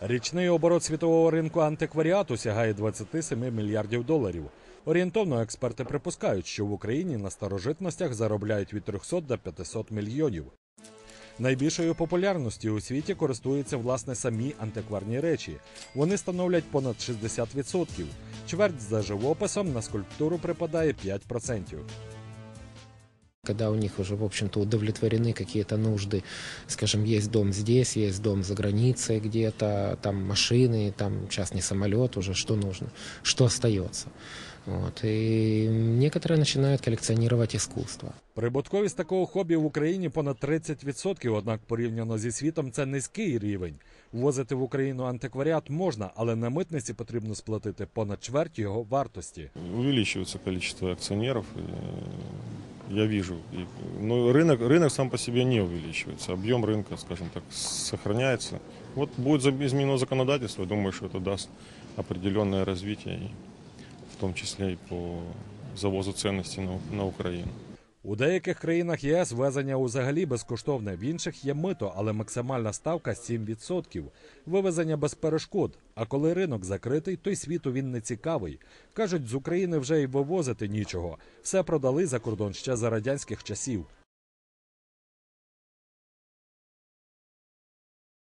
Річний оборот світового ринку антикваріату сягає 27 мільярдів доларів. Орієнтовно експерти припускають, що в Україні на старожитностях заробляють від 300 до 500 мільйонів. Найбільшою популярністю у світі користуються власне самі антикварні речі. Вони становлять понад 60%. Чверть за живописом на скульптуру припадає 5% когда у них уже, в общем-то, удовлетворены какие-то нужды. Скажем, есть дом здесь, есть дом за границей где-то, там машины, там частный самолет, уже что нужно, что остается. Вот. И некоторые начинают коллекционировать искусство. Прибутковість такого хобі в Україні понад 30%, однак порівняно зі світом це низький рівень. Ввозити в Україну антикваріат можна, але на митниці потрібно сплатити понад чверть його вартості. увеличивается количество акционеров. э, Я вижу. И- Но рынок, рынок сам по себе не увеличивается. Объем рынка, скажем так, сохраняется. Вот будет за- изменено законодательство, я думаю, что это даст определенное развитие, и в том числе и по завозу ценностей на, на Украину. У деяких країнах ЄС везення взагалі безкоштовне, в інших є мито, але максимальна ставка 7%. Вивезення без перешкод. А коли ринок закритий, то й світу він не цікавий. Кажуть, з України вже й вивозити нічого. Все продали за кордон ще за радянських часів.